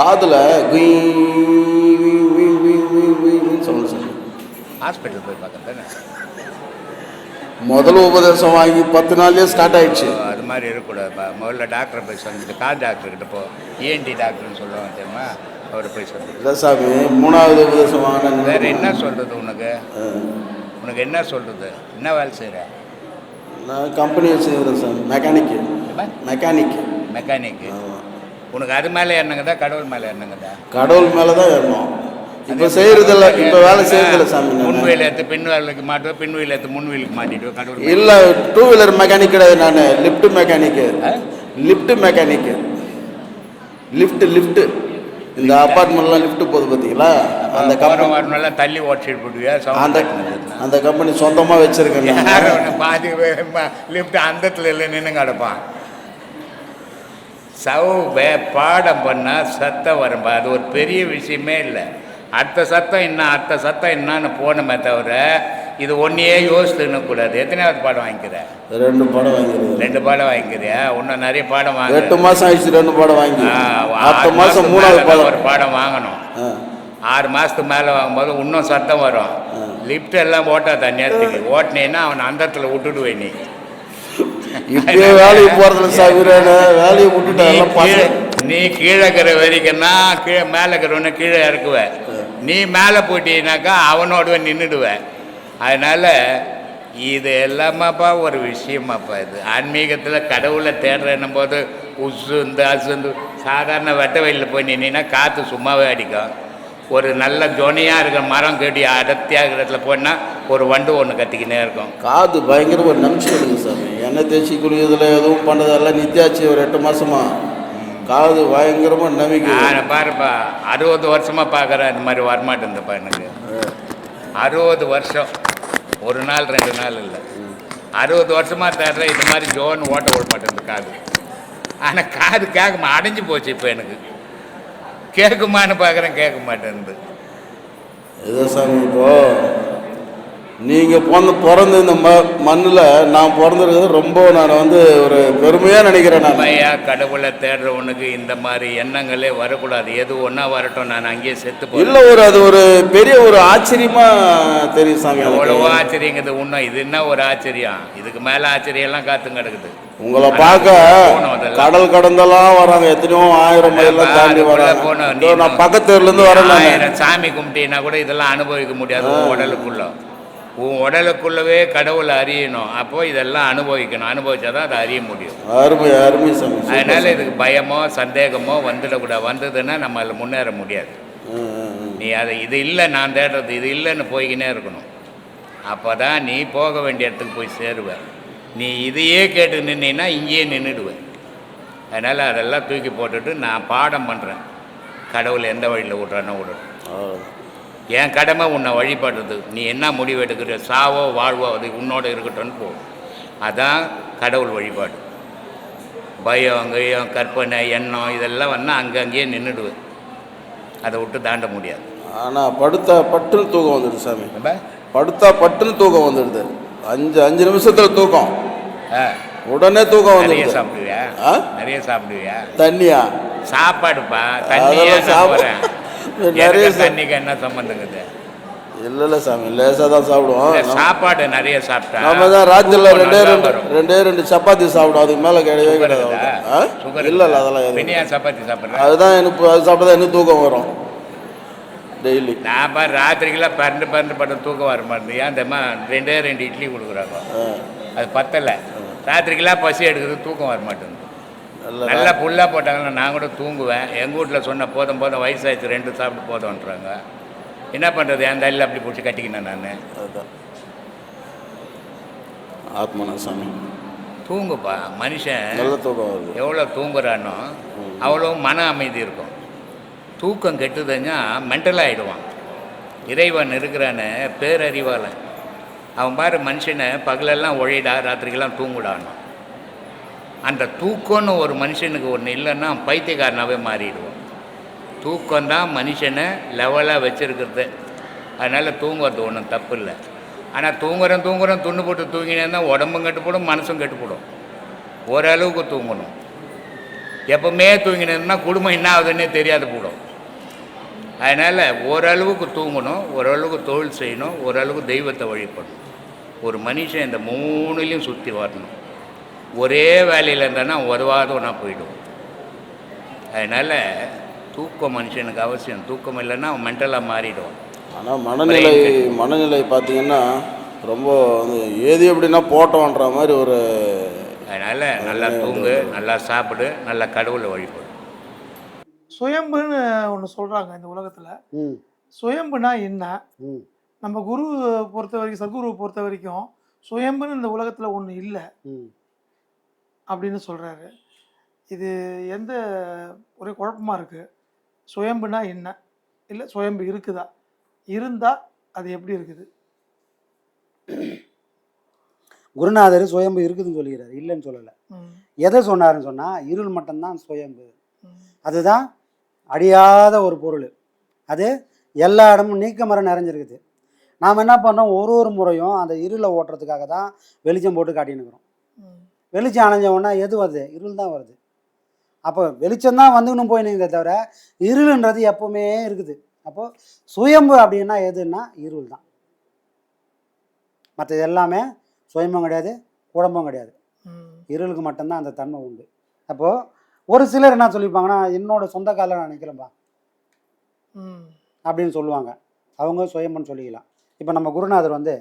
காதில் சொல்லுங்க sir hospital போய் பார்க்க தானே முதல்ல உபதேசம் வாங்கி பத்து நாள்லயே ஸ்டார்ட் ஆயிடுச்சு. அது மாதிரி இருக்கக்கூடாதுப்பா முதல்ல டாக்டரை போய் சொல்லிட்டு கால் டாக்டர்கிட்ட போ. ஏஎன்டி டாக்டர்னு சொல்லுவாங்க தெரியுமா? அவரை போய் சொல்லு. இல்லை சாமி மூணாவது உபதேசம் வாங்கினேன். வேற என்ன சொல்றது உனக்கு? உனக்கு என்ன சொல்றது? என்ன வேலை செய்கிற நான் கம்பெனி வச்சுக்கிறேன் சார் மெக்கானிக்கு மெக்கானிக் மெக்கானிக்கு உனக்கு அது மேலே என்னங்கதா கடவுள் மேலே என்னங்கதா கடவுள் மேலே தான் ஏறணும். இப்போ செய்யறதில்ல இப்போ வேலை செய்யறதில்ல சாமி முன் வீல் எடுத்து பின் வேலைக்கு மாட்டுவேன் பின் வீல் எடுத்து முன் வீலுக்கு மாட்டிடுவேன் கடவுள். இல்லை டூ வீலர் மெக்கானிக் கிடையாது நான். Lift mechanic? Lift mechanic lift lift இந்த அப்பார்ட்மெண்ட்லாம் லிஃப்ட் போகுது பார்த்தீங்களா அந்த கம்பெனி தள்ளி ஓட்டிட்டு போடுவியா அந்த அந்த கம்பெனி சொந்தமாக வச்சிருக்கேன் பாதி லிஃப்ட் அந்தத்தில் இல்லை நின்று கிடப்பான். சவு பாடம் பண்ணால் சத்தம் வரும்பா. அது ஒரு பெரிய விஷயமே இல்லை. அடுத்த சத்தம் என்ன அடுத்த சத்தம் என்னன்னு போனமே தவிர இது ஒன்றையே யோசித்துன்னு கூடாது. எத்தனையாவது பாடம் வாங்கிக்கிற? ரெண்டு படம் வாங்கிருக்கேன் ரெண்டு பாடம் வாங்கிக்கிறியா? இன்னும் நிறைய பாடம் எட்டு வாங்க மாசம் ஆயிடுச்சு ரெண்டு படம் வாங்கி. ஆறு மாசத்துக்கு மூணாவது மேல ஒரு படம். பாடம் வாங்கணும். ஆறு மாதத்துக்கு மேலே வாங்கும்போது இன்னும் சத்தம் வரும். லிஃப்ட் எல்லாம் ஓட்டாத நேரத்துக்கு ஓட்டினேன்னா அவனை அந்தத்தில் விட்டுடுவேன் நீ. இப்பயே வேலைக்கு போறதுல சாகுறானு வேலையை விட்டுட்டு நீ எல்லாம் நீ கீழே இருக்கிற வரைக்கும்னா கீழே மேலே இருக்கிறவன கீழே இறக்குவ நீ மேலே போயிட்டீனாக்கா அவனோடவே நின்றுடுவ. அதனால இது எல்லாமாப்பா ஒரு விஷயமாப்பா இது. ஆன்மீகத்தில் கடவுளை தேடுறன்னும் போது உசுந்து அசுந்து சாதாரண வெட்ட வயலில் போய் நின்னா காற்று சும்மாவே அடிக்கும். ஒரு நல்ல ஜொனியாக இருக்கிற மரம் கட்டி அடர்த்தியாக இடத்துல போனால் ஒரு வண்டு ஒன்று கத்திக்கினே இருக்கும். காது பயங்கர ஒரு நம்பிச்சு வருது சாமி. எண்ணெய் தேய்ச்சி குளியதுல எதுவும் பண்ணதெல்லாம் நித்தியாச்சு ஒரு எட்டு மாசமா? காது பயங்கரமா நம்பிக்கை நான் பாருப்பா. அறுபது வருஷமாக பார்க்குறேன் இந்த மாதிரி வரமாட்டேங்குதுப்பா எனக்கு. அறுபது வருஷம். ஒரு நாள் ரெண்டு நாள் இல்லை. அறுபது வருஷமாக தேடுறேன் இது மாதிரி ஜோன் ஓட்ட விட மாட்டேங்குது காது. ஆனால் காது கேட்க அடைஞ்சு போச்சு இப்போ எனக்கு. கேட்குமான்னு பார்க்குறேன் கேட்க மாட்டேங்குது ஏதோ சாமி இப்போ நீங்க பிறந்த பிறந்த இந்த ம மண்ணில் நான் பிறந்திருக்கிறது ரொம்ப நான் வந்து ஒரு பெருமையா நினைக்கிறேன் நான். உண்மையா கடவுளை தேடுறவனுக்கு இந்த மாதிரி எண்ணங்களே வரக்கூடாது. எது ஒன்றா வரட்டும் நான் அங்கேயே செத்து இல்ல ஒரு அது ஒரு பெரிய ஒரு ஆச்சரியமா தெரியும் சாமி. எவ்வளவோ ஆச்சரியங்கிறது உண்மை இது என்ன ஒரு ஆச்சரியம்? இதுக்கு மேலே ஆச்சரியம்லாம் காத்து கிடக்குது. உங்களை பார்க்க. கடல் கடந்தெல்லாம் வராங்க. எத்தனையோ ஆயிரம் மைல்லாம் தாண்டி வராங்க. நான் பக்கத்து ஊர்ல இருந்து வரேன் நானு. ஆயிரம் சாமி கும்பிட்டீங்கன்னா கூட இதெல்லாம் அனுபவிக்க முடியாது உடலுக்குள்ள. உன் உடலுக்குள்ளவே கடவுளை அறியணும். அப்போ இதெல்லாம் அனுபவிக்கணும். அனுபவிச்சாதான் அதை அறிய முடியும். அருமை அருமை அதனால. இதுக்கு பயமோ சந்தேகமோ வந்துடக்கூடாது வந்ததுன்னா நம்ம அதில் முன்னேற முடியாது. நீ அதை இது இல்லை நான் தேடுறது இது இல்லைன்னு போய்க்கினே இருக்கணும். அப்போ தான் நீ போக வேண்டிய இடத்துக்கு போய் சேருவ. நீ இதையே கேட்டு நின்னீன்னா இங்கேயே நின்றுடுவேன் அதனால் அதெல்லாம் தூக்கி போட்டுட்டு நான் பாடம் பண்ணுறேன் கடவுள் எந்த வழியில் விட்றானோ விடணும். என் கடமை உன்னை வழிபடுறது. நீ என்ன முடிவு எடுக்கிற? சாவோ வாழ்வோ அது உன்னோட இருக்கட்டும்னு போ. அதான் கடவுள் வழிபாடு. பயம் கயம் கற்பனை எண்ணம் இதெல்லாம் வந்தால் அங்கங்கேயே நின்றுடுவேன் அதை விட்டு தாண்ட முடியாது. ஆனா படுத்தா பட்டுன்னு தூக்கம் வந்துடுது சாமி. படுத்தா பட்டுன்னு தூக்கம் வந்துடுது. அஞ்சு அஞ்சு நிமிஷத்துல தூக்கம். உடனே தூக்கம் நிறைய வந்துடுது சாப்பிடுவியா? நிறைய சாப்பிடுவியா? தண்ணியா? சாப்பாடுப்பா. தண்ணியே சாப்பிட்றேன் நிறைய தண்ணிக்கு என்ன சம்பந்தங்குது? இல்ல இல்ல சாமி லேசா தான் சாப்பிடுவோம். சாப்பாடு நிறைய சாப்பிட்டா நம்ம தான் தூக்கம் ரெண்டே ரெண்டு. ரெண்டே ரெண்டு சப்பாத்தி சாப்பிடும். அதுக்கு மேல கிடையவே கிடையாது. இல்ல இல்ல அதெல்லாம் சப்பாத்தி சாப்பிட்றேன் அதுதான் எனக்கு அது சாப்பிட்டா இன்னும் தூக்கம் வரும். டெய்லி. நான் பாரு ராத்திரிக்கெல்லாம் பரண்டு பரண்டு படம் தூக்கம் வர மாட்டேங்குது. ஏன் தெரியுமா? ரெண்டே ரெண்டு இட்லி கொடுக்குறாங்க. அது பத்தலை. ராத்திரிக்கெல்லாம் பசி எடுக்குது தூக்கம் வர மாட்டேங்குது. நல்ல புல்லாக போட்டாங்கன்னா நான் கூட தூங்குவேன். எங்கள் வீட்டில் சொன்ன போதும் போதும் வயசாச்சு ரெண்டு சாப்பிட்டு போதும்ன்றாங்க. என்ன பண்ணுறது என் தள்ளில் அப்படி பிடிச்சி கட்டிக்கினேன் நான்? அதுதான் ஆத்மனா சாமி தூங்குப்பா மனுஷன் எவ்வளோ தூங்குறானோ அவ்வளோ மன அமைதி இருக்கும். தூக்கம் கெட்டுதுன்னா மென்டல் ஆகிடுவான் இறைவன் இருக்கிறானே பேரறிவால். அவன் பாரு மனுஷனை பகலெல்லாம் ஒழிடா ராத்திரிக்கெல்லாம் தூங்குடான்னு. அந்த தூக்கம்னு ஒரு மனுஷனுக்கு ஒன்று இல்லைன்னா பைத்தியக்காரனாகவே மாறிடுவான். தூக்கம்தான் மனுஷனை லெவலாக வச்சுருக்கிறது. அதனால் தூங்குறது ஒன்றும் தப்பு இல்லை ஆனால் தூங்குறேன் தூங்குறேன் துண்ணு போட்டு தூங்கினேன்னா உடம்பும் கெட்டுப்படும் மனசும் கெட்டுப்படும். ஓரளவுக்கு தூங்கணும். எப்பவுமே தூங்கினதுன்னா குடும்பம் என்ன ஆகுதுன்னே தெரியாது போடும் அதனால் ஓரளவுக்கு தூங்கணும் ஓரளவுக்கு தொழில் செய்யணும் ஓரளவுக்கு தெய்வத்தை வழிபடணும். ஒரு மனுஷன் இந்த மூணுலேயும் சுற்றி வரணும். ஒரே வேலையில் இருந்தானா உதவாதவனா போயிடும் அதனால் தூக்கம் மனுஷனுக்கு அவசியம். தூக்கம் இல்லைன்னா அவன் மென்டலாக மாறிடுவான். ஆனால் மனநிலை மனநிலை பார்த்தீங்கன்னா ரொம்ப ஏது எப்படின்னா போட்டோன்ற மாதிரி ஒரு அதனால் நல்லா தூங்கு நல்லா சாப்பிடு நல்லா கடவுளை வழிபடு. சுயம்புன்னு ஒன்று சொல்கிறாங்க இந்த உலகத்தில். ம். சுயம்புனா என்ன? நம்ம குரு பொறுத்த வரைக்கும் சத்குருவை பொறுத்த வரைக்கும் சுயம்புன்னு இந்த உலகத்தில் ஒன்று இல்லை. ம். அப்படின்னு சொல்கிறாரு இது எந்த ஒரே குழப்பமாக இருக்குது சுயம்புனா என்ன? இல்லை சுயம்பு இருக்குதா? இருந்தால் அது எப்படி இருக்குது? குருநாதர் சுயம்பு இருக்குதுன்னு சொல்லிக்கிறார் இல்லைன்னு சொல்லலை. எதை சொன்னாருன்னு சொன்னால் இருள் மட்டும்தான் சுயம்பு. அதுதான் அழியாத ஒரு பொருள். அது எல்லா இடமும் நீக்கமரம் நிறைஞ்சிருக்குது. நாம் என்ன பண்ணோம் ஒரு ஒரு முறையும் அந்த இருளை ஓட்டுறதுக்காக தான் வெளிச்சம் போட்டு காட்டினுக்கிறோம் வெளிச்சம் அணைஞ்ச உடனே எது வருது? இருள் தான் வருது. அப்போ வெளிச்சம் தான் வந்துக்கணும் போயினுங்க தவிர இருளுன்றது எப்பவுமே இருக்குது. அப்போ சுயம்பு அப்படின்னா எதுன்னா இருள் தான். மற்றது எல்லாமே சுயம்பும் கிடையாது குழம்பும் கிடையாது. இருளுக்கு மட்டும்தான் அந்த தன்மை உண்டு. அப்போது ஒரு சிலர் என்ன சொல்லிப்பாங்கன்னா என்னோட சொந்த காலில் நான் நிற்கிறேன்பா அப்படின்னு சொல்லுவாங்க. அவங்க சுயம்புன்னு சொல்லிக்கலாம். இப்போ நம்ம குருநாதர் வந்து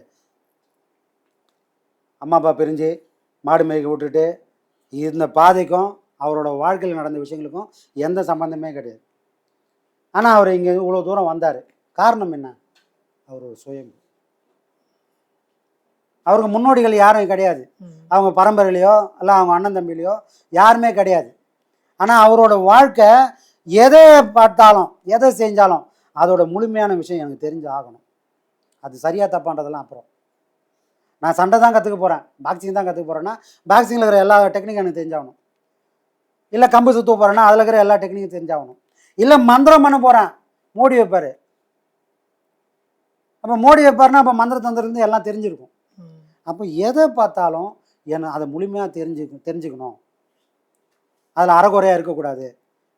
அம்மா அப்பா பிரிஞ்சு மாடு மேய்க்க விட்டுட்டு இந்த பாதைக்கும் அவரோட வாழ்க்கையில் நடந்த விஷயங்களுக்கும் எந்த சம்மந்தமே கிடையாது. ஆனால் அவர் இங்கே இவ்வளோ தூரம் வந்தார். காரணம் என்ன? அவர் ஒரு சுயம்பு. அவருக்கு முன்னோடிகள் யாரும் கிடையாது. அவங்க பரம்பரையிலையோ இல்லை அவங்க அண்ணன் தம்பிலையோ யாருமே கிடையாது. ஆனால் அவரோட வாழ்க்கை எதை பார்த்தாலும் எதை செஞ்சாலும் அதோட முழுமையான விஷயம் எனக்கு தெரிஞ்சு ஆகணும். அது சரியாக தப்பான்றதெல்லாம் அப்புறம். நான் சண்டை தான் கற்றுக்க போகிறேன் பாக்ஸிங் தான் கற்றுக்க போகிறேன்னா பாக்ஸிங்கில் இருக்கிற எல்லா டெக்னிக்கும் எனக்கு தெரிஞ்சாகணும். இல்லை கம்பு சுற்ற போகிறேன்னா அதில் இருக்கிற எல்லா டெக்னிக்கும் தெரிஞ்சாகணும். இல்லை மந்திரம் பண்ண போகிறேன் மோடி வைப்பார். அப்போ மோடி வைப்பாருன்னா அப்போ மந்திர தந்திரம் எல்லாம் தெரிஞ்சிருக்கும். அப்போ எதை பார்த்தாலும் என்ன அதை முழுமையாக தெரிஞ்சு தெரிஞ்சுக்கணும். அதில் அறகுறையாக இருக்கக்கூடாது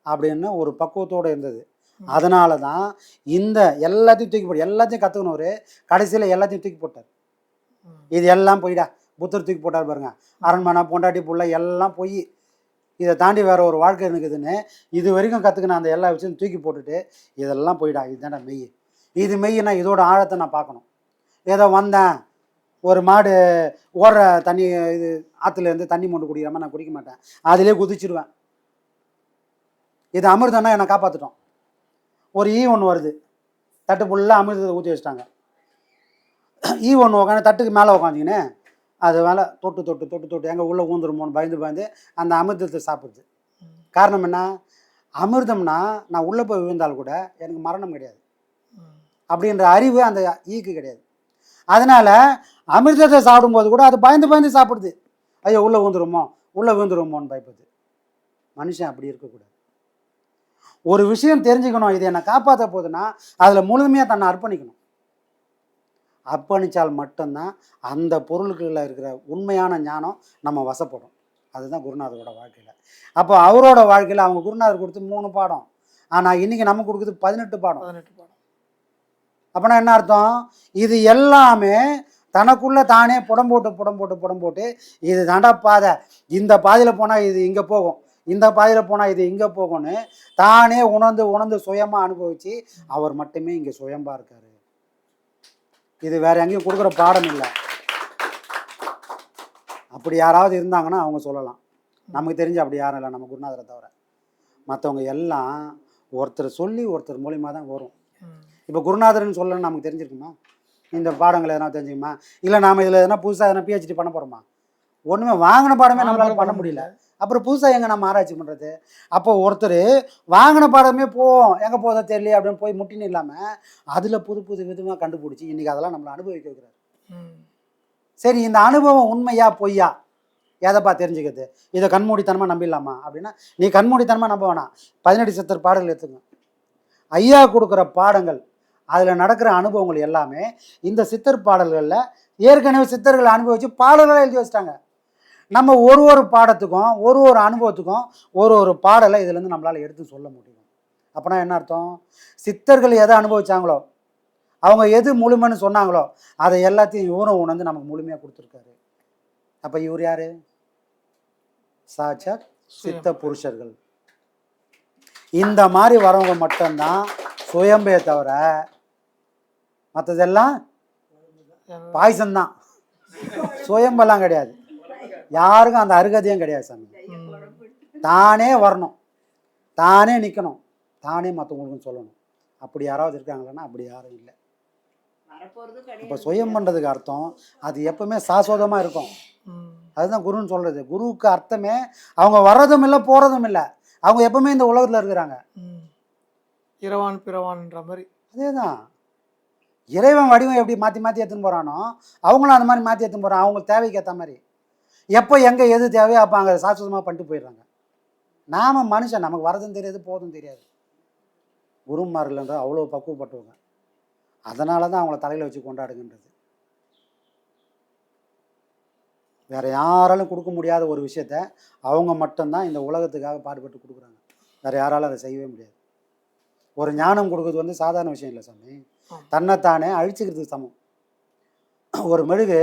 அப்படின்னு ஒரு பக்குவத்தோடு இருந்தது. அதனால தான் இந்த எல்லாத்தையும் தூக்கி போட்டு எல்லாத்தையும் கற்றுக்கணும் கடைசியில் எல்லாத்தையும் தூக்கி போட்டார். இது எல்லாம் போயிடா புத்தர் தூக்கி போட்டார் பாருங்க. அரண்மனை பொண்டாட்டி புள்ள எல்லாம் போய் இதை தாண்டி வேற ஒரு வாழ்க்கை இருக்குதுன்னு இது வரைக்கும் கற்றுக்கின அந்த எல்லா விஷயத்தையும் தூக்கி போட்டுட்டு இதெல்லாம் போயிடா இதுதான்டா மெய். இது மெய்னா இதோட ஆழத்தை நான் பார்க்கணும். ஏதோ வந்தேன் ஒரு மாடு ஓடுற தண்ணி இது ஆற்றுலேருந்து தண்ணி மொண்டு குடிக்கிற மாதிரி நான் குடிக்க மாட்டேன். அதிலே குதிச்சிடுவேன் இது அமிர்தம்னா என்னை காப்பாற்றிட்டோம் ஒரு ஈ ஒன்று வருது. தட்டு ஃபுல்லாக அமிர்தத்தை ஊற்றி வச்சிட்டாங்க. ஈ ஒன்று உட்காந்து தட்டுக்கு மேலே உட்காந்திங்கன்னு அது மேலே தொட்டு தொட்டு தொட்டு தொட்டு எங்கே உள்ளே ஊந்துருமோன்னு பயந்து பயந்து அந்த அமிர்தத்தை சாப்பிடுது. காரணம் என்ன? அமிர்தம்னா நான் உள்ளே போய் விழுந்தால் கூட எனக்கு மரணம் கிடையாது. அப்படின்ற அறிவு அந்த ஈக்கு கிடையாது. அதனால அமிர்தத்தை சாப்பிடும்போது கூட அது பயந்து பயந்து சாப்பிடுது. ஐயோ உள்ளே விழுந்துருமோ? உள்ளே விழுந்துருமோன்னு பயப்படுது. மனுஷன் அப்படி இருக்கக்கூடாது. ஒரு விஷயம் தெரிஞ்சுக்கணும். இது என்னை காப்பாற்ற போகுதுன்னா அதில் முழுமையாக தன்னை அர்ப்பணிக்கணும். அர்ப்பணித்தால் மட்டும்தான் அந்த பொருளுக்குள்ள இருக்கிற உண்மையான ஞானம் நம்ம வசப்படும். அதுதான் குருநாதரோட வாழ்க்கையில். அப்போ அவரோட வாழ்க்கையில் அவங்க குருநாதர் கொடுத்து மூணு பாடம். ஆனால் இன்றைக்கி நம்ம கொடுக்குறது பதினெட்டு பாடம். பதினெட்டு பாடம். அப்போனா என்ன அர்த்தம்? இது எல்லாமே தனக்குள்ள தானே புடம் போட்டு புடம் போட்டு புடம் போட்டு இது தாண்டா பாதை. இந்த பாதையில் போனால் இது இங்கே போகும். இந்த பாதையில் போனால் இது இங்கே போகும்னு தானே உணர்ந்து உணர்ந்து சுயமாக அனுபவித்து அவர் மட்டுமே இங்கே சுயம்பா இருக்காரு. இது வேற எங்கேயும் கொடுக்குற பாடம் இல்லை. அப்படி யாராவது இருந்தாங்கன்னா அவங்க சொல்லலாம். நமக்கு தெரிஞ்சு அப்படி யாரும் இல்லை நம்ம குருநாதரை தவிர. மற்றவங்க எல்லாம் ஒருத்தர் சொல்லி ஒருத்தர் மூலியமா தான் வரும் இப்போ குருநாதர்னு சொல்லணும்னு நமக்கு தெரிஞ்சிருக்குமா? இந்த பாடங்கள் எதனா தெரிஞ்சுக்குமா? இல்லை நாம இதில் எதனா புதுசாக எதனா பிஹெச்டி பண்ண போகிறோமா ஒன்றுமே வாங்கின பாடமே நம்மளால பண்ண முடியல. அப்புறம் புதுசாக எங்கே நம்ம ஆராய்ச்சி பண்ணுறது அப்போ ஒருத்தர் வாங்கின பாடமே போவோம். எங்கே போதோ தெரியல அப்படின்னு போய் முட்டின்னு இல்லாமல் அதில் புது புது விதமாக கண்டுபிடிச்சி இன்றைக்கி அதெல்லாம் நம்மளை அனுபவிக்க வைக்கிறார். சரி இந்த அனுபவம் உண்மையா பொய்யா? எதைப்பா தெரிஞ்சுக்கிறது? இதை கண்மூடித்தனமாக நம்பிடலாமா? அப்படின்னா நீ கண்மூடித்தனமாக நம்ப வேணாம். பதினெட்டு சித்தர் பாடல் எடுத்துங்க ஐயா கொடுக்குற பாடங்கள் அதில் நடக்கிற அனுபவங்கள் எல்லாமே இந்த சித்தர் பாடல்களில் ஏற்கனவே சித்தர்களை அனுபவித்து பாடல்களாக எழுதி வச்சிட்டாங்க. நம்ம ஒரு ஒரு பாடத்துக்கும் ஒரு ஒரு அனுபவத்துக்கும் ஒரு ஒரு பாடலை இதுலேருந்து நம்மளால் எடுத்து சொல்ல முடியும். அப்போனா என்ன அர்த்தம்? சித்தர்கள் எதை அனுபவிச்சாங்களோ அவங்க எது முழுமைன்னு சொன்னாங்களோ அதை எல்லாத்தையும் இவரும் உணர்ந்து நமக்கு முழுமையாக கொடுத்துருக்காரு. அப்போ இவர் யாரு? சாட்சாத் சித்த புருஷர்கள். இந்த மாதிரி வரவங்க மட்டும்தான் சுயம்பே தவிர மற்றதெல்லாம் பாய்சன் தான் சுயம்பெல்லாம் கிடையாது. யாருக்கும் அந்த அருகதையும் கிடையாது சாமி. தானே வரணும். தானே நிற்கணும் தானே மற்றவங்களுக்கும் சொல்லணும். அப்படி யாராவது இருக்காங்களான்னா அப்படி யாரும் இல்லை. இப்போ சுயம் பண்ணுறதுக்கு அர்த்தம் அது எப்பவுமே சாஸ்வதமாக இருக்கும். அதுதான் குருன்னு சொல்கிறது குருவுக்கு அர்த்தமே அவங்க வர்றதும் இல்லை போகிறதும் இல்லை. அவங்க எப்பவுமே இந்த உலகத்தில் இருக்கிறாங்க. இரவான் பிறவான்ன்ற மாதிரி. அதே தான் இறைவன் வடிவம் எப்படி மாற்றி மாற்றி எடுத்துன்னு போகிறானோ அவங்களும் அந்த மாதிரி மாற்றி எடுத்துன்னு போகிறான் அவங்க தேவைக்கு ஏற்ற மாதிரி. எப்போ எங்கே எது தேவையோ அப்போ அங்கே சாஸ்வதமாக பண்ணிட்டு போயிடுறாங்க. நாம் மனுஷன் நமக்கு வரதும் தெரியாது போதும் தெரியாது. குருமார்கள்ன்ற அவ்வளோ பக்குவப்பட்டவங்க. அதனால தான் அவங்கள தலையில் வச்சு கொண்டாடுங்கன்றது. வேற யாராலும் கொடுக்க முடியாத ஒரு விஷயத்த அவங்க மட்டும்தான் இந்த உலகத்துக்காக பாடுபட்டு கொடுக்குறாங்க. வேற யாராலும் அதை செய்யவே முடியாது. ஒரு ஞானம் கொடுக்குறது வந்து சாதாரண விஷயம் இல்லை சாமி. தன்னைத்தானே அழிச்சுக்கிறதுக்கு சமம். ஒரு மெழுகு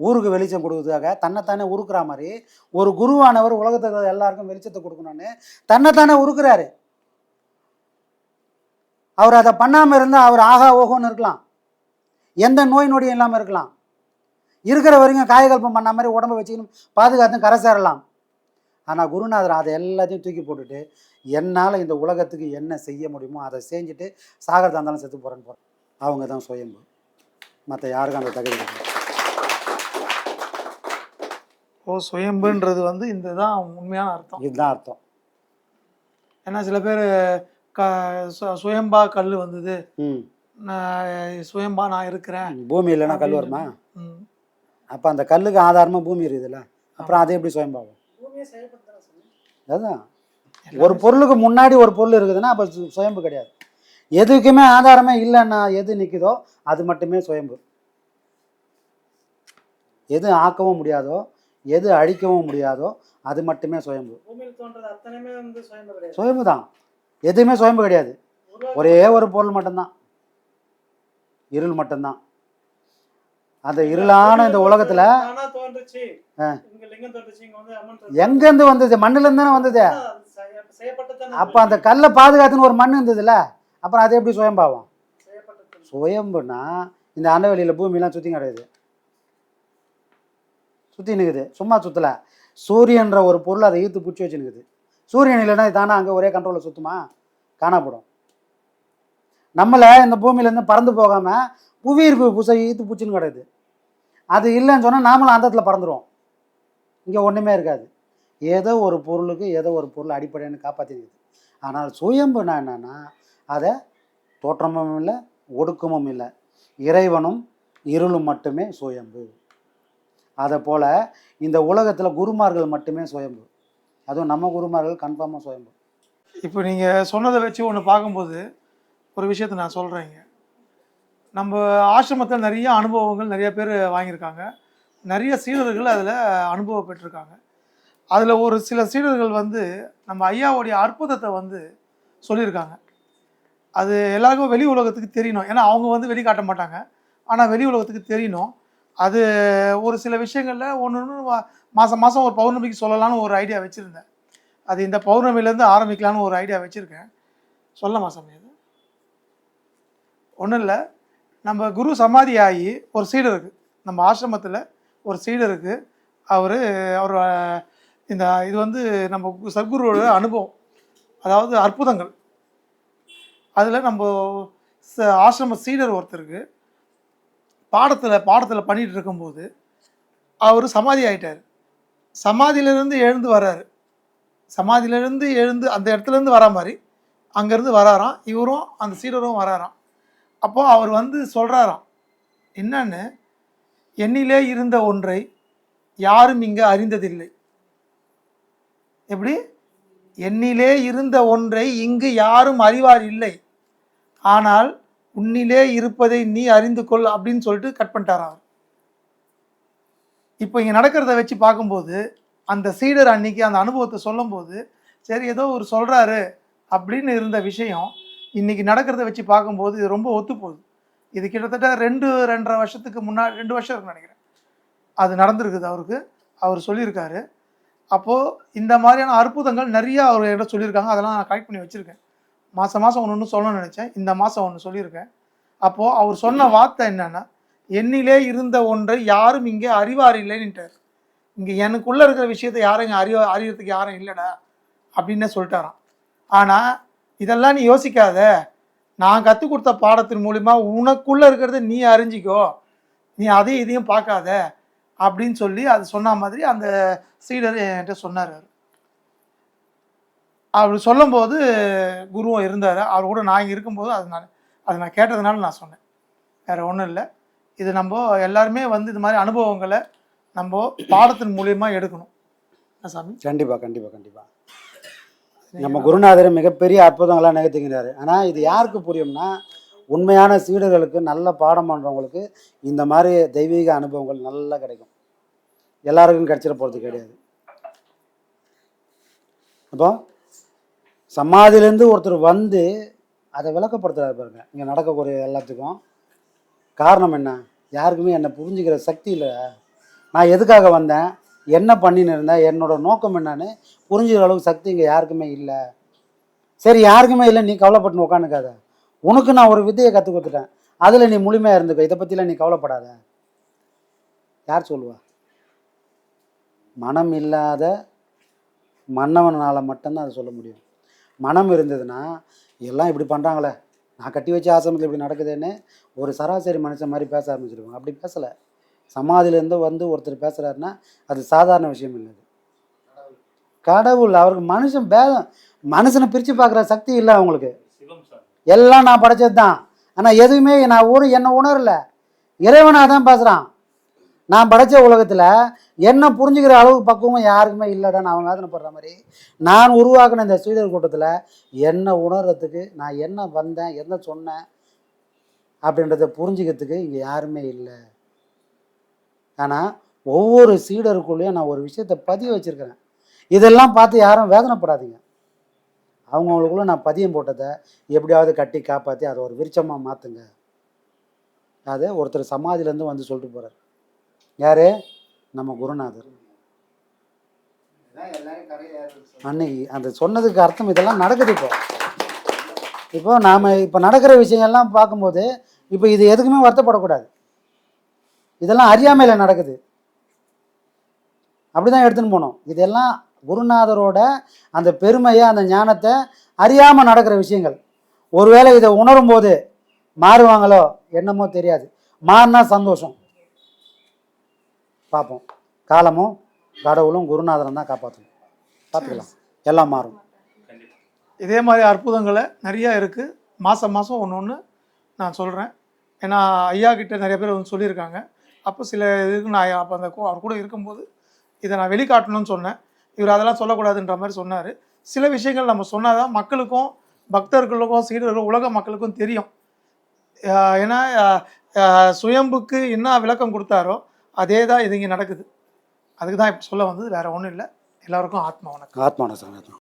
ஊருக்கு வெளிச்சம் கொடுக்கறதுக்காக தன்னைத்தானே உருக்குற மாதிரி ஒரு குருவானவர் உலகத்துக்கு எல்லாருக்கும் வெளிச்சத்தை கொடுக்கணும்னு தன்னைத்தானே உருக்குறாரு. அவர் அதை பண்ணாமல் இருந்தால் அவர் ஆகா ஓகோன்னு இருக்கலாம். எந்த நோய் நொடியும் இல்லாமல் இருக்கலாம். இருக்கிற வரைக்கும் காயகல்பம் பண்ண மாதிரி உடம்ப வச்சுக்கணும் பாதுகாத்து கரை சேரலாம். ஆனால் குருநாதர் அதை எல்லாத்தையும் தூக்கி போட்டுட்டு என்னால் இந்த உலகத்துக்கு என்ன செய்ய முடியுமோ அதை செஞ்சுட்டு சாகரதா இருந்தாலும் செத்து போகிறேன்னு போகிறேன் அவங்க தான் சுயம்பு. மற்ற யாருக்கும் அந்த தகுதி கிடையாது. ஓ சுயம்புன்றது வந்து இந்த தான் உண்மையான அர்த்தம். இதுதான் அர்த்தம். ஏன்னா சில பேர் க சு- சுயம்பா கல் வந்தது. ம். நான் சுயம்பா நான் இருக்கிறேன். பூமி இல்லைன்னா கல் வருமா? ம். அப்போ அந்த கல்லுக்கு ஆதாரமாக பூமி இருக்குதுல்ல. அப்புறம் அது எப்படி சுயம்பாகும் அதுதான் ஒரு பொருளுக்கு முன்னாடி ஒரு பொருள் இருக்குதுன்னா அப்போ சு- சுயம்பு கிடையாது. எதுக்குமே ஆதாரமே இல்லைன்னா எது நிற்குதோ அது மட்டுமே சுயம்பு. எது ஆக்கவும் முடியாதோ எது அழிக்கவும் முடியாதோ அது மட்டுமே சுயம்பு. சுயம்பு தான். எதுவுமே சுயம்பு கிடையாது. ஒரே ஒரு பொருள் மட்டும்தான். இருள் மட்டும்தான். அந்த இருளான இந்த உலகத்துல எங்கேருந்து வந்தது? மண்ணுலேருந்து தானே வந்தது அப்போ அந்த கல்லை பாதுகாத்துன்னு ஒரு மண் இருந்ததுல அப்புறம் அது எப்படி சுயம்பாவம்? சுயம்புனா இந்த அண்டவெளியில் பூமியெலாம் சுற்றி கிடையாது சுற்றி நிற்குது சும்மா சுற்றல சூரியன்ற ஒரு பொருள் அதை ஈர்த்து பிடிச்சி வச்சு நிற்குது சூரியன் இல்லைன்னா இது தானே அங்கே ஒரே கண்ட்ரோலில் சுற்றுமா காணப்படும் நம்மளை இந்த பூமியிலேருந்து பறந்து போகாமல் புவியீர்ப்பு புசை ஈர்த்து பிடிச்சின்னு கிடையாது அது இல்லைன்னு சொன்னால் நாமளும் அந்த இடத்துல பறந்துருவோம். இங்கே ஒன்றுமே இருக்காது. ஏதோ ஒரு பொருளுக்கு ஏதோ ஒரு பொருள் அடிப்படைன்னு காப்பாற்றினுக்குது ஆனால் சுயம்புனா என்னென்னா அதை தோற்றமும் இல்லை ஒடுக்கமும் இல்லை. இறைவனும் இருளும் மட்டுமே சுயம்பு. அதை போல் இந்த உலகத்தில் குருமார்கள் மட்டுமே சுயம்பு. அதுவும் நம்ம குருமார்கள் கன்ஃபார்மாக சுயம்பு. இப்போ நீங்கள் சொன்னதை வச்சு ஒன்று பார்க்கும்போது ஒரு விஷயத்தை நான் சொல்கிறேங்க நம்ம ஆசிரமத்தில் நிறைய அனுபவங்கள் நிறைய பேர் வாங்கியிருக்காங்க. நிறைய சீடர்கள் அதில் அனுபவம் பெற்றிருக்காங்க. அதில் ஒரு சில சீடர்கள் வந்து நம்ம ஐயாவுடைய அற்புதத்தை வந்து சொல்லியிருக்காங்க. அது எல்லாருக்கும் வெளி உலகத்துக்கு தெரியணும். ஏன்னா அவங்க வந்து வெளிக்காட்ட மாட்டாங்க. ஆனால் வெளி உலகத்துக்கு தெரியணும். அது ஒரு சில விஷயங்களில் ஒன்று ஒன்று மாதம் மாதம் ஒரு பௌர்ணமிக்கு சொல்லலாம்னு ஒரு ஐடியா வச்சுருந்தேன். அது இந்த பௌர்ணமிலேருந்து ஆரம்பிக்கலான்னு ஒரு ஐடியா வச்சுருக்கேன். சொல்ல சாமி இது ஒன்றும் இல்லை. நம்ம குரு சமாதி ஆகி ஒரு சீடருக்கு நம்ம ஆசிரமத்தில் ஒரு சீடருக்கு அவர் அவர் இந்த இது வந்து நம்ம சத்குருவோட அனுபவம். அதாவது அற்புதங்கள். அதில் நம்ம ச- ஆசிரம சீடர் ஒருத்தருக்கு பாடத்தில் பாடத்தில் பண்ணிகிட்டு இருக்கும்போது அவர் சமாதி ஆகிட்டார் சமாதியிலேருந்து எழுந்து வர்றாரு சமாதியிலேருந்து எழுந்து அந்த இடத்துலேருந்து வரா மாதிரி அங்கேருந்து வராராம். இவரும் அந்த சீடரும் வராராம். அப்போது அவர் வந்து சொல்கிறாராம் என்னன்னு? என்னிலே இருந்த ஒன்றை யாரும் இங்கே அறிந்ததில்லை. எப்படி? என்னிலே இருந்த ஒன்றை இங்கு யாரும் அறிவார் இல்லை. ஆனால் உன்னிலே இருப்பதை நீ அறிந்து கொள் அப்படின்னு சொல்லிட்டு கட் பண்ணிட்டாராம் அவர். இப்போ இங்கே நடக்கிறத வச்சு பார்க்கும்போது அந்த சீடர் அன்னைக்கு அந்த அனுபவத்தை சொல்லும்போது சரி ஏதோ ஒரு சொல்கிறாரு அப்படின்னு இருந்த விஷயம் இன்னைக்கு நடக்கிறத வச்சு பார்க்கும்போது இது ரொம்ப ஒத்து போகுது. இது கிட்டத்தட்ட ரெண்டு ரெண்டரை வருஷத்துக்கு முன்னாடி ரெண்டு வருஷம் இருக்குன்னு நினைக்கிறேன். அது நடந்திருக்குது அவருக்கு. அவர் சொல்லியிருக்காரு. அப்போது இந்த மாதிரியான அற்புதங்கள் நிறையா அவர் என்கிட்ட சொல்லியிருக்காங்க. அதெல்லாம் நான் கலெக்ட் பண்ணி வச்சுருக்கேன். மாதம் மாதம் ஒன்று ஒன்று சொல்லணும்னு நினச்சேன். இந்த மாதம் ஒன்று சொல்லியிருக்கேன். அப்போது அவர் சொன்ன வார்த்தை என்னென்னா என்னிலே இருந்த ஒன்றை யாரும் இங்கே அறிவார் இல்லைன்னுட்டார். இங்கே எனக்குள்ளே இருக்கிற விஷயத்தை யாரும் இங்கே அறிவ அறியறதுக்கு யாரும் இல்லைடா அப்படின்னு சொல்லிட்டாராம். ஆனால் இதெல்லாம் நீ யோசிக்காத. நான் கற்றுக் கொடுத்த பாடத்தின் மூலிமா உனக்குள்ளே இருக்கிறத நீ அறிஞ்சிக்கோ. நீ அதையும் இதையும் பார்க்காத. அப்படின்னு சொல்லி அது சொன்ன மாதிரி அந்த சீடர் என்கிட்ட சொன்னார் அவர் சொல்லும்போது குருவும் இருந்தார். அவர் கூட நான் இங்கே இருக்கும்போது அது நான் அது நான் கேட்டதுனால நான் சொன்னேன். வேறு ஒன்றும் இல்லை. இது நம்ம எல்லாருமே வந்து இது மாதிரி அனுபவங்களை நம்ம பாடத்தின் மூலியமா எடுக்கணும். சாமி? கண்டிப்பாக கண்டிப்பாக கண்டிப்பாக நம்ம குருநாதர் மிகப்பெரிய அற்புதங்களாக நிகழ்த்துகிறாரு ஆனால் இது யாருக்கு புரியும்னா உண்மையான சீடர்களுக்கு நல்ல பாடம் பண்ணுறவங்களுக்கு இந்த மாதிரி தெய்வீக அனுபவங்கள் நல்லா கிடைக்கும். எல்லாருக்கும் கிடைச்சிட போகிறது கிடையாது. அப்போ சமாதியிலேருந்து ஒருத்தர் வந்து அதை விளக்கப்படுத்துகிறாரு பாருங்க. இங்கே நடக்கக்கூடிய எல்லாத்துக்கும். காரணம் என்ன? யாருக்குமே என்னை புரிஞ்சுக்கிற சக்தி இல்லை. நான் எதுக்காக வந்தேன்? என்ன பண்ணின்னு இருந்தேன்? என்னோட நோக்கம் என்னன்னு புரிஞ்சுக்கிற அளவுக்கு சக்தி இங்கே யாருக்குமே இல்லை. சரி யாருக்குமே இல்லை. நீ கவலைப்பட்டு உட்காந்துக்காத. உனக்கு நான் ஒரு வித்தையை கற்றுக் கொடுத்துட்டேன். அதில் நீ முழுமையாக இருந்துக்கோ. இதை பற்றிலாம் நீ கவலைப்படாத. யார் சொல்லுவா? மனம் இல்லாத மன்னவனால் மட்டும்தான் அதை சொல்ல முடியும். மனம் இருந்ததுன்னா எல்லாம் இப்படி பண்ணுறாங்களே நான் கட்டி வச்ச ஆசிரமத்தில் இப்படி நடக்குதுன்னு ஒரு சராசரி மனுஷன் மாதிரி பேச ஆரம்பிச்சிருவாங்க. அப்படி பேசலை. சமாதியிலேருந்து வந்து ஒருத்தர் பேசுகிறாருன்னா அது சாதாரண விஷயம் இல்லை அது. கடவுள் அவருக்கு மனுஷன் பேதம் மனுஷனை பிரித்து பார்க்குற சக்தி இல்லை அவங்களுக்கு. எல்லாம் நான் படைச்சது தான் ஆனால் எதுவுமே நான் ஒரு என்னை உணரல. இறைவனாக தான் பேசுகிறான் நான் படைத்த உலகத்தில் என்ன புரிஞ்சுக்கிற அளவு பக்குவம் யாருக்குமே இல்லைடா நான் அவங்க வேதனைப்படுற மாதிரி நான் உருவாக்கின இந்த சீடர் கூட்டத்தில் என்ன உணர்றதுக்கு நான் என்ன வந்தேன் என்ன சொன்னேன் அப்படின்றத புரிஞ்சுக்கிறதுக்கு இங்கே யாருமே இல்லை. ஆனால் ஒவ்வொரு சீடருக்குள்ளேயும் நான் ஒரு விஷயத்தை பதிய வச்சுருக்கிறேன். இதெல்லாம் பார்த்து யாரும் வேதனைப்படாதீங்க. அவங்கவுங்களுக்குள்ள நான் பதியம் போட்டதை எப்படியாவது கட்டி காப்பாற்றி அதை ஒரு விருச்சமாக மாற்றுங்க அதை ஒருத்தர் சமாதியிலேருந்து வந்து சொல்லிட்டு போகிறார் யார்? நம்ம குருநாதர். அன்னைக்கு அந்த சொன்னதுக்கு அர்த்தம் இதெல்லாம் நடக்குது இப்போ. இப்போ நாம் இப்போ நடக்கிற விஷயங்கள்லாம் பார்க்கும்போது இப்போ இது எதுக்குமே வருத்தப்படக்கூடாது. இதெல்லாம் அறியாமையில் நடக்குது. அப்படி தான் எடுத்துன்னு போனோம். இதெல்லாம் குருநாதரோட அந்த பெருமையை அந்த ஞானத்தை அறியாமல் நடக்கிற விஷயங்கள். ஒருவேளை இதை உணரும் போது மாறுவாங்களோ என்னமோ தெரியாது. மாறினா சந்தோஷம். பார்ப்போம். காலமும் கடவுளும் குருநாதரும் தான் காப்பாற்றணும். பார்த்துக்கலாம். எல்லாம் மாறும். இதே மாதிரி அற்புதங்களை நிறையா இருக்குது மாதம் மாதம் ஒன்று ஒன்று நான் சொல்கிறேன் ஏன்னா ஐயா கிட்ட நிறைய பேர் வந்து சொல்லியிருக்காங்க. அப்போ சில இதுக்கு நான் அப்போ அந்த அவர் கூட இருக்கும்போது இதை நான் வெளிக்காட்டணும்னு சொன்னேன். இவர் அதெல்லாம் சொல்லக்கூடாதுன்ற மாதிரி சொன்னார். சில விஷயங்கள் நம்ம சொன்னால் தான் மக்களுக்கும் பக்தர்களுக்கும் சீடர்களுக்கும் உலக மக்களுக்கும் தெரியும். ஏன்னா சுயம்புக்கு என்ன விளக்கம் கொடுத்தாரோ அதே தான் இது இங்கே நடக்குது. அதுக்கு தான் இப்போ சொல்ல வந்தது வேறு ஒன்றும் இல்லை. எல்லாருக்கும் ஆத்மா வணக்கம். ஆத்மான வணக்கம்